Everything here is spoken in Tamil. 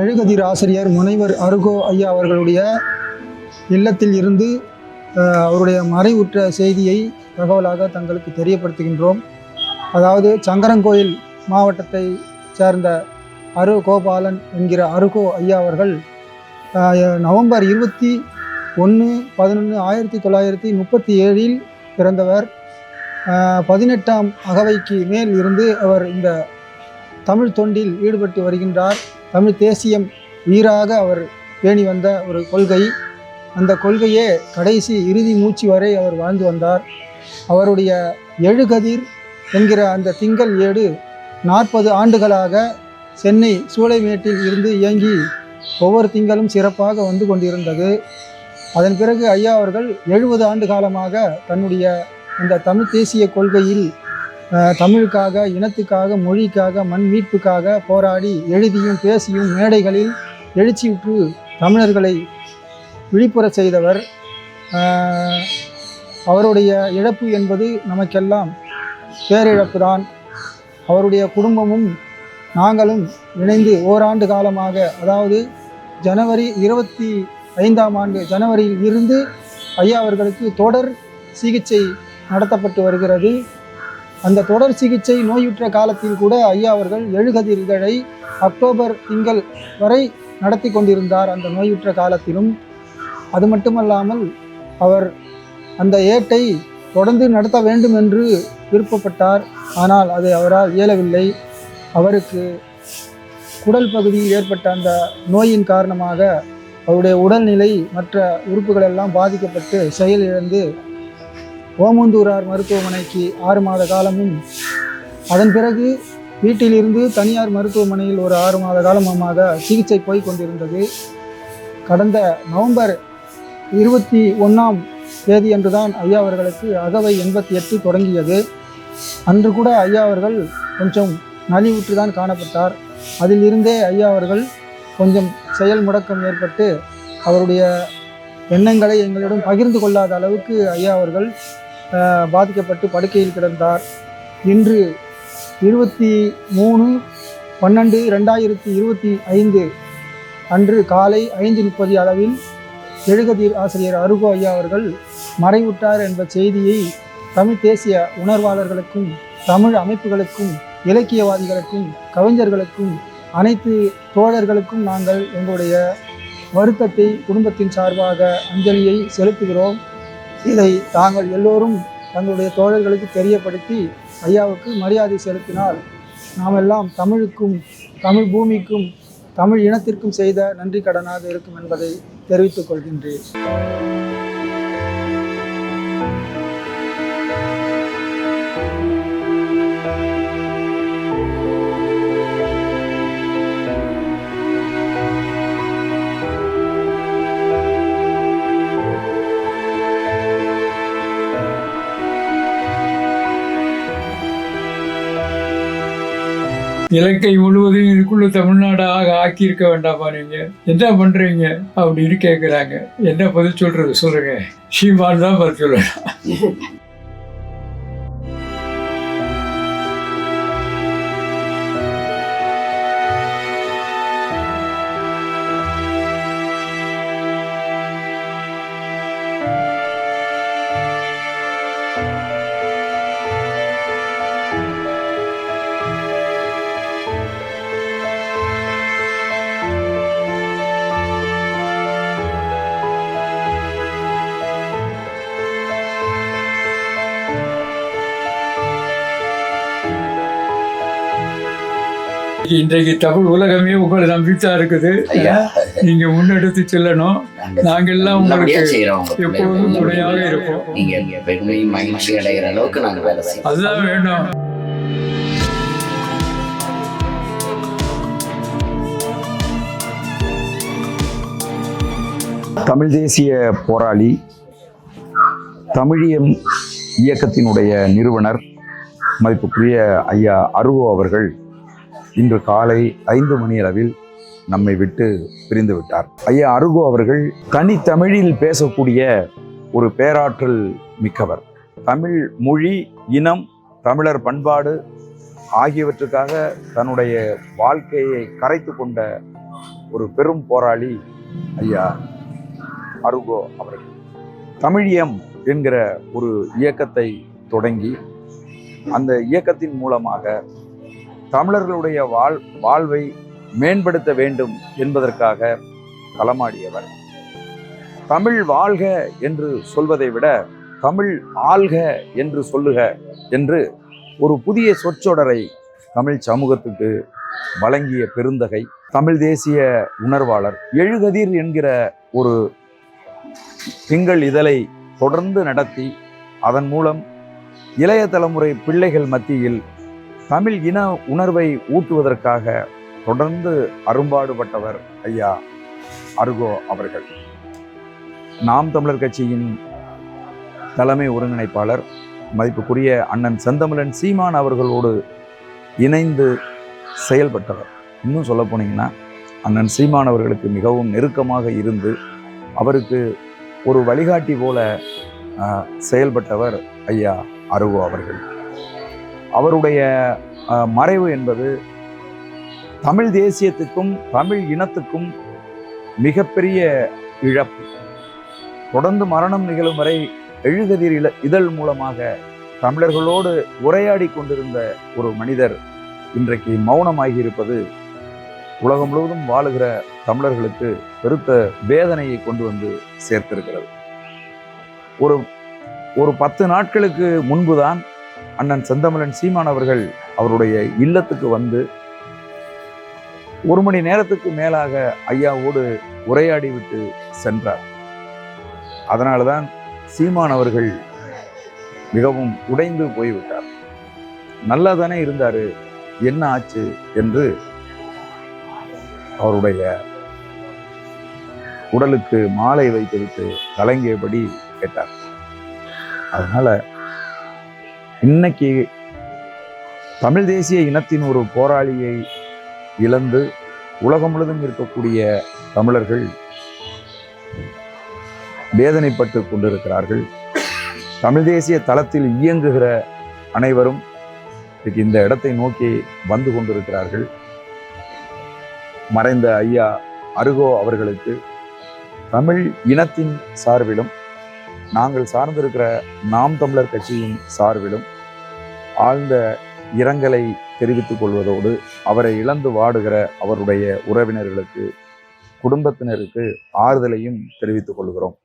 எழுகதிர் ஆசிரியர் முனைவர் அருகோ ஐயா அவர்களுடைய இல்லத்தில் இருந்து அவருடைய மறைவுற்ற செய்தியை தகவலாக தங்களுக்கு தெரியப்படுத்துகின்றோம். அதாவது சங்கரங்கோயில் மாவட்டத்தை சேர்ந்த அரு கோபாலன் என்கிற அருகோ ஐயா அவர்கள் நவம்பர் இருபத்தி ஒன்று பதினொன்று ஆயிரத்தி தொள்ளாயிரத்தி முப்பத்தி ஏழில் பிறந்தவர். பதினெட்டாம் அகவைக்கு மேல் இருந்து அவர் இந்த தமிழ் தொண்டில் ஈடுபட்டு வருகின்றார். தமிழ் தேசியம் உயிராக அவர் பேணி வந்த ஒரு கொள்கை. அந்த கொள்கையே கடைசி இறுதி மூச்சு வரை அவர் வாழ்ந்து வந்தார். அவருடைய எழுகதிர் என்கிற அந்த திங்கள் ஏடு நாற்பது ஆண்டுகளாக சென்னை சூளைமேட்டில் இருந்து இயங்கி ஒவ்வொரு திங்களும் சிறப்பாக வந்து கொண்டிருந்தது. அதன் பிறகு ஐயா அவர்கள் எழுபது ஆண்டு காலமாக தன்னுடைய அந்த தமிழ் தேசிய கொள்கையில் தமிழுக்காக இனத்துக்காக மொழிக்காக மண் மீட்புக்காக போராடி எழுதியும் பேசியும் மேடைகளில் எழுச்சியுற்று தமிழர்களை விழிப்புற செய்தவர் அவருடைய இழப்பு என்பது நமக்கெல்லாம் பேரிழப்பு தான் அவருடைய குடும்பமும் நாங்களும் இணைந்து ஓராண்டு காலமாக அதாவது ஜனவரி இருபத்தி ஐந்தாம் ஆண்டு ஜனவரியில் இருந்து ஐயா அவர்களுக்கு தொடர் சிகிச்சை நடத்தப்பட்டு வருகிறது. அந்த தொடர் சிகிச்சை நோயுற்ற காலத்தில் கூட ஐயா அவர்கள் எழுகதிர் இதழை அக்டோபர் திங்கள் வரை நடத்தி கொண்டிருந்தார் அந்த நோயுற்ற காலத்திலும். அது மட்டுமல்லாமல் அவர் அந்த ஏட்டை தொடர்ந்து நடத்த வேண்டும் என்று விருப்பப்பட்டார். ஆனால் அது அவரால் இயலவில்லை. அவருக்கு குடல் பகுதியில் ஏற்பட்ட அந்த நோயின் காரணமாக அவருடைய உடல்நிலை மற்ற உறுப்புகளெல்லாம் பாதிக்கப்பட்டு செயலிழந்து ஓமந்தூரார் மருத்துவமனைக்கு ஆறு மாத காலமும். அதன் பிறகு வீட்டிலிருந்து தனியார் மருத்துவமனையில் ஒரு ஆறு மாத காலமாக சிகிச்சை போய் கொண்டிருந்தது. கடந்த நவம்பர் இருபத்தி ஒன்றாம் தேதி அன்றுதான் ஐயா அவர்களுக்கு அகவை எண்பத்தி எட்டு தொடங்கியது. அன்று கூட ஐயா அவர்கள் கொஞ்சம் நலிவுற்று தான் காணப்பட்டார். அதிலிருந்தே ஐயா அவர்கள் கொஞ்சம் செயல் முடக்கம் ஏற்பட்டு அவருடைய எண்ணங்களை எங்களிடம் பகிர்ந்து கொள்ளாத அளவுக்கு ஐயா அவர்கள் பாதிக்கப்பட்டு படுக்கையில் கிடந்தார். இன்று இருபத்தி மூணு பன்னெண்டு ரெண்டாயிரத்தி இருபத்தி ஐந்து அன்று காலை ஐந்து முப்பது அளவில் எழுகதிர் ஆசிரியர் அருகோ ஐயா அவர்கள் மறைவுற்றார் என்ற செய்தியை தமிழ் தேசிய உணர்வாளர்களுக்கும் தமிழ் அமைப்புகளுக்கும் இலக்கியவாதிகளுக்கும் கவிஞர்களுக்கும் அனைத்து தோழர்களுக்கும் நாங்கள் எங்களுடைய வருத்தத்தை குடும்பத்தின் சார்பாக அஞ்சலியை செலுத்துகிறோம். இதை தாங்கள் எல்லோரும் தங்களுடைய தோழர்களுக்கு தெரியப்படுத்தி ஐயாவுக்கு மரியாதை செலுத்தினால் நாமெல்லாம் தமிழுக்கும் தமிழ் பூமிக்கும் தமிழ் இனத்திற்கும் செய்த நன்றி கடனாக இருக்கும் என்பதை தெரிவித்துக் கொள்கின்றேன். இலக்கை முழுவதும் இதுக்குள்ள தமிழ்நாடாக ஆக்கியிருக்க வேண்டாமா நீங்க? என்ன பண்றீங்க? அப்படின்னு கேட்குறாங்க என்ன பதில் சொல்றது? சொல்லுங்க. சீமான் தான் பதில் சொல்லணும். இன்றைக்கு தமிழ் உலகமே உங்களை நம்பித்தான் இருக்குது. நீங்க முன்னெடுத்து செல்லணும். நாங்க எல்லாம் நல்லபடியா உங்களுக்கு எப்போதும். துணையாக இருப்போம். நீங்க பெருமை மகிழ்ச்சி அடைகிற அளவுக்கு நாங்க வேலை செய்யறோம் அதுதான் வேணும். தமிழ் தேசிய போராளி தமிழியம் இயக்கத்தினுடைய நிறுவனர் மதிப்புக்குரிய ஐயா அருவோ அவர்கள் இன்று காலை ஐந்து மணி அளவில் நம்மை விட்டு பிரிந்து விட்டார். ஐயா அருகோ அவர்கள் தனித்தமிழில் பேசக்கூடிய ஒரு பேராற்றல் மிக்கவர். தமிழ் மொழி இனம் தமிழர் பண்பாடு ஆகியவற்றுக்காக தன்னுடைய வாழ்க்கையை கரைத்து கொண்ட ஒரு பெரும் போராளி ஐயா அருகோ அவர்கள். தமிழியம் என்கிற ஒரு இயக்கத்தை தொடங்கி அந்த இயக்கத்தின் மூலமாக தமிழர்களுடைய வாழ் வாழ்வை மேம்படுத்த வேண்டும் என்பதற்காக களமாடியவர். தமிழ் வாழ்க என்று சொல்வதை விட தமிழ் ஆள்க என்று சொல்லுக என்று ஒரு புதிய சொற்றொடரை தமிழ் சமூகத்துக்கு வழங்கிய பெருந்தகை தமிழ் தேசிய உணர்வாளர் எழுகதிர் என்கிற ஒரு திங்கள் இதழை தொடர்ந்து நடத்தி அதன் மூலம் இளைய தலைமுறை பிள்ளைகள் மத்தியில் தமிழ் இன உணர்வை ஊட்டுவதற்காக தொடர்ந்து அரும்பாடுபட்டவர் ஐயா அருகோ அவர்கள். நாம் தமிழர் கட்சியின் தலைமை ஒருங்கிணைப்பாளர் மதிப்புக்குரிய அண்ணன் செந்தமிழன் சீமான் அவர்களோடு இணைந்து செயல்பட்டவர். இன்னும் சொல்ல போனீங்கன்னா அண்ணன் சீமான் அவர்களுக்கு மிகவும் நெருக்கமாக இருந்து அவருக்கு ஒரு வழிகாட்டி போல செயல்பட்டவர் ஐயா அருகோ அவர்கள். அவருடைய மறைவு என்பது தமிழ் தேசியத்துக்கும் தமிழ் இனத்துக்கும் மிகப்பெரிய இழப்பு. தொடர்ந்து மரணம் நிகழும் வரை எழுகதிர் இல இதழ் மூலமாக தமிழர்களோடு உரையாடி கொண்டிருந்த ஒரு மனிதர் இன்றைக்கு மௌனமாகி இருப்பது உலகம் முழுவதும் வாழுகிற தமிழர்களுக்கு பெருத்த வேதனையை கொண்டு வந்து சேர்த்திருக்கிறது. ஒரு ஒரு பத்து நாட்களுக்கு முன்புதான் அண்ணன் செந்தமிழன் சீமான் அவர்கள் அவருடைய இல்லத்துக்கு வந்து ஒரு மணி நேரத்துக்கு மேலாக ஐயாவோடு உரையாடி விட்டு சென்றார். அதனால தான் சீமான் அவர்கள் மிகவும் உடைந்து போய்விட்டார். நல்லா தானே இருந்தார் என்ன ஆச்சு என்று அவருடைய உடலுக்கு மாலை வைத்துவிட்டு கலங்கியபடி கேட்டார். அதனால் இன்னைக்கு தமிழ் தேசிய இனத்தின் ஒரு போராளியை இழந்து உலகம் முழுதும் இருக்கக்கூடிய தமிழர்கள் வேதனைப்பட்டு கொண்டிருக்கிறார்கள். தமிழ் தேசிய தளத்தில் இயங்குகிற அனைவரும் இந்த இடத்தை நோக்கி வந்து கொண்டிருக்கிறார்கள். மறைந்த ஐயா அருகோ அவர்களுக்கு தமிழ் இனத்தின் சார்பிலும் நாங்கள் சார்ந்திருக்கிற நாம் தமிழர் கட்சியின் சார்பிலும் ஆழ்ந்த இரங்கலை தெரிவித்துக் கொள்வதோடு அவரை இழந்து வாடுகிற அவருடைய உறவினர்களுக்கு குடும்பத்தினருக்கு ஆறுதலையும் தெரிவித்துக் கொள்கிறோம்.